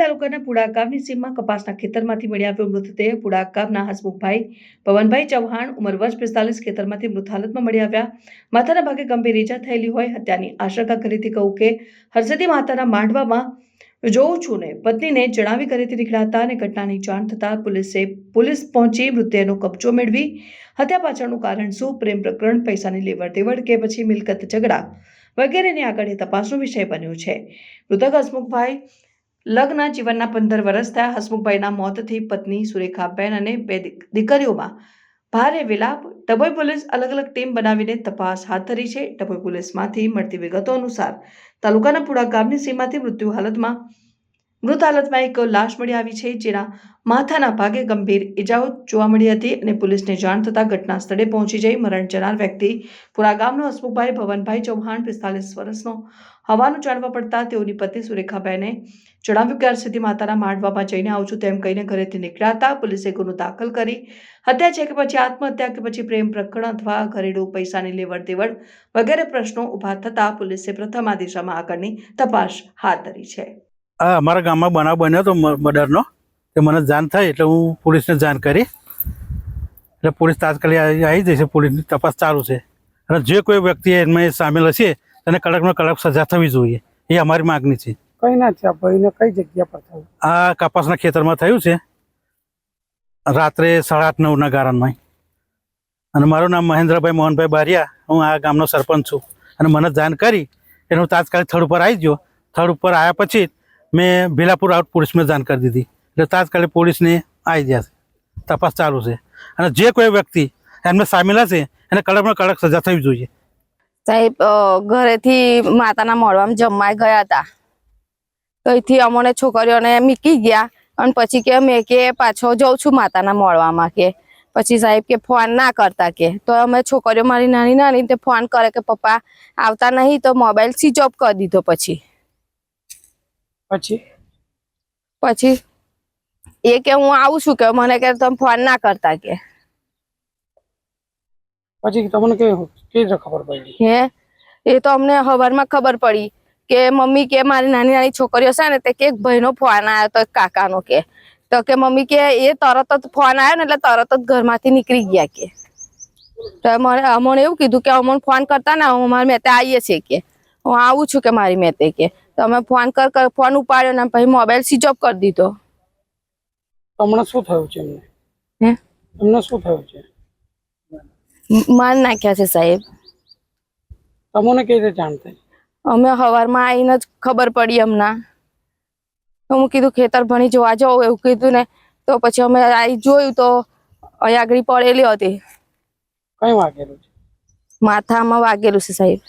તાલુકાના પુડા ગામની સીમમાં કપાસના ખેતરમાંથી મળી આવ્યો મૃતદેહ પુડા ગામના હસમુખભાઈ પવનભાઈ ચૌહાણ ઉંમર વર્ષ પિસ્તાલીસ ખેતરમાંથી મૃત મળી આવ્યા. માથાના ભાગે ગંભીર ઇજા થયેલી હોય હત્યાની આશંકા કરીથી કહું કે હરસદી માતાના માંડવામાં જોઉં છું ને પત્નીને જણાવી ઘરેથી નીકળ્યા હતા અને ઘટનાની જાણ થતાં પોલીસે પોલીસ પહોંચી મૃતદેહનો કબજો મેળવી. હત્યા પાછળનું કારણ શું? પ્રેમ પ્રકરણ, પૈસાની લેવડ દેવડ કે પછી મિલકત ઝઘડા વગેરેની આગળ એ તપાસનો વિષય બન્યો છે. મૃતક હસમુખભાઈ લગ્ન જીવનના પંદર વર્ષ થયા. હસમુખભાઈના મોતથી પત્ની સુરેખાબેન અને બે દીક- દીકરીઓમાં ભારે વિલાપ. ડભોઈ પોલીસ અલગ અલગ ટીમ બનાવીને તપાસ હાથ ધરી છે. ડભોઈ પોલીસમાંથી મળતી વિગતો અનુસાર તાલુકાના પુડા ગામની સીમાથી મૃત્યુ હાલતમાં મૃત હાલતમાં એક લાશ મળી આવી છે, જેના માથાના ભાગે ગંભીર ઈજાઓ જોવા મળી હતી અને પોલીસને જાણ થતાં ઘટના સ્થળે પહોંચી જઈ મરણ જનાર વ્યક્તિ પુરા ગામનો હસમુખભાઈ ભવનભાઈ ચૌહાણ પિસ્તાલીસ વર્ષનો હવાનું જાણવા પડતા તેઓની પત્ની સુરેખાબેને જણાવ્યું કે સુધી માતાના માંડવામાં જઈને આવું છું તેમ કહીને ઘરેથી નીકળ્યા હતા. પોલીસે ગુનો દાખલ કરી હત્યા છે કે પછી આત્મહત્યા કે પછી પ્રેમ પ્રકરણ અથવા ઘરેલું પૈસાની લેવડ દેવડ વગેરે પ્રશ્નો ઊભા થતા પોલીસે પ્રથમ આ દિશામાં આગળની તપાસ હાથ ધરી છે. આ અમારા ગામમાં બનાવ બન્યો હતો મર્ડરનો. તે મને જાણ થાય એટલે હું પોલીસને જાણ કરી. એટલે પોલીસ તાત્કાલિક આવી જશે પોલીસની તપાસ ચાલુ છે. અને જે કોઈ વ્યક્તિ એમાં સામેલ હશે તેને કડકમાં કડક સજા થવી જોઈએ. એ અમારી માગણી છે. કઈ ના છે ભાઈને કઈ જગ્યા પર થયું? આ કપાસના ખેતરમાં થયું છે. રાત્રે સાડા આઠ નવના ગારણમાં અને મારું નામ મહેન્દ્રભાઈ મોહનભાઈ બારિયા. હું આ ગામનો સરપંચ છું. અને મને જાણ કરી એટલે હું તાત્કાલિક થડ ઉપર આવી ગયો. થડ ઉપર આવ્યા પછી મેં ભીલાપુર આઉટ પોલીસમાં જાણ કરી દીધી. એટલે તાત્કાલિક પોલીસને આવી ગયા છે. તપાસ ચાલુ છે. અને જે કોઈ વ્યક્તિ એમને સામેલ હશે એને કડકમાં કડક સજા થવી જોઈએ. સાહેબ ઘરેથી માતાના મોડવામાં જમવા ગયા હતા. તો અહીંથી અમને છોકરીઓને મૂકી ગયા અને પછી કે મેં કે પાછો જઉં છું માતાના મોડવામાં કે. પછી સાહેબ કે ફોન ના કરતા કે. તો અમે છોકરીઓ મારી નાની નાની તે ફોન કરે કે પપ્પા આવતા નહીં તો મોબાઈલ સ્વિચ ઓફ કરી દીધો પછી. પછી? પછી એ કે હું આવું છું કે મને કે તમે ફોન ના કરતા કે. પછી તમને કે કેવી ખબર પડી? હે? એ તો અમને હવારમાં ખબર પડી કે મમ્મી કે મારી નાની નાની છોકરીઓ છે ને તે કે ભાઈનો ફોન આવ્યો તો કાકાનો કે. તો કે મમ્મી કે એ તરત જ ફોન આવ્યો ને એટલે તરત જ ઘરમાંથી નીકળી ગયા કે. તો મને અમને એવું કીધું કે અમને ફોન કરતા ને અમારે મેં ત્યાં આવીએ છીએ કે. હું આવું છું કે મારી મેતે કે. તો અમે ફોન કર ફોન ઉપાડ્યો ને પછી મોબાઈલ સ્વિચ ઓફ કરી દીધો. તમને શું થયું છે એમને? હે? એમને શું થયું છે? માર નાખ્યા છે સાહેબ. તમને કેવી રીતે જાણ થઈ? અમે સવારમાં આવીને જ ખબર પડી હમણાં તો હું કીધું ખેતર ભણી જોવા જાઉં એવું કીધું ને. તો પછી અમે આવી જોયું તો અહીં આગળ પડેલી હતી. કઈ વાગેલું છે? માથામાં વાગેલું છે સાહેબ.